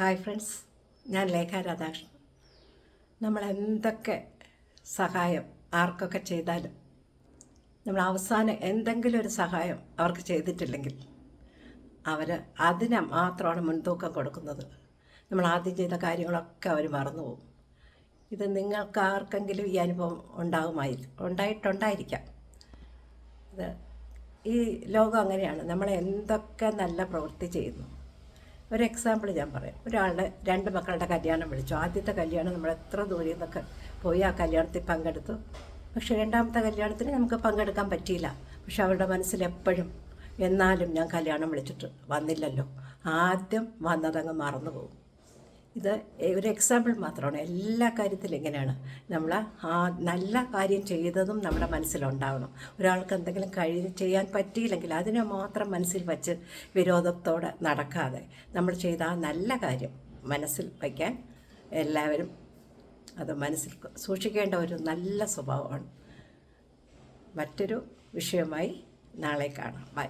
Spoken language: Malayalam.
ഹായ് ഫ്രണ്ട്സ് ഞാൻ ലേഖ രാധാകൃഷ്ണൻ. നമ്മൾ എന്തൊക്കെ സഹായം ആർക്കൊക്കെ ചെയ്താലും നമ്മൾ അവസാനം എന്തെങ്കിലും ഒരു സഹായം അവർക്ക് ചെയ്തിട്ടില്ലെങ്കിൽ അവർ അതിനെ മാത്രമാണ് മുൻതൂക്കം കൊടുക്കുന്നത്. നമ്മൾ ആദ്യം ചെയ്ത കാര്യങ്ങളൊക്കെ അവർ മറന്നുപോകും ഇത് നിങ്ങൾക്ക് ആർക്കെങ്കിലും ഈ അനുഭവം ഉണ്ടാകുമായി ഉണ്ടായിട്ടുണ്ടായിരിക്കാം. ഇത് ഈ ലോകം അങ്ങനെയാണ്. നമ്മൾ എന്തൊക്കെ നല്ല പ്രവൃത്തി ചെയ്യുന്നു ഒരു എക്സാമ്പിൾ ഞാൻ പറയാം. ഒരാളുടെ രണ്ട് മക്കളുടെ കല്യാണം വിളിച്ചു. ആദ്യത്തെ കല്യാണം നമ്മൾ എത്ര ദൂരെ നിന്നൊക്കെ പോയി ആ കല്യാണത്തിൽ പങ്കെടുത്തു. പക്ഷേ രണ്ടാമത്തെ കല്യാണത്തിന് നമുക്ക് പങ്കെടുക്കാൻ പറ്റിയില്ല. പക്ഷെ അവരുടെ മനസ്സിൽ എപ്പോഴും എന്നാലും ഞാൻ കല്യാണം വിളിച്ചിട്ട് വന്നില്ലല്ലോ. ആദ്യം വന്നതങ്ങ് മറന്നു പോകും ഇത് ഒരു എക്സാമ്പിൾ മാത്രമാണ്. എല്ലാ കാര്യത്തിലും ഇങ്ങനെയാണ്. നമ്മൾ ആ നല്ല കാര്യം ചെയ്തതും നമ്മുടെ മനസ്സിലുണ്ടാവണം. ഒരാൾക്ക് എന്തെങ്കിലും കഴി ചെയ്യാൻ പറ്റിയില്ലെങ്കിൽ അതിനെ മാത്രം മനസ്സിൽ വച്ച് വിരോധത്തോടെ നടക്കാതെ നമ്മൾ ചെയ്ത ആ നല്ല കാര്യം മനസ്സിൽ വയ്ക്കാൻ എല്ലാവരും അത് മനസ്സിൽ സൂക്ഷിക്കേണ്ട ഒരു നല്ല സ്വഭാവമാണ്. മറ്റൊരു വിഷയമായി നാളെ കാണാം. ബൈ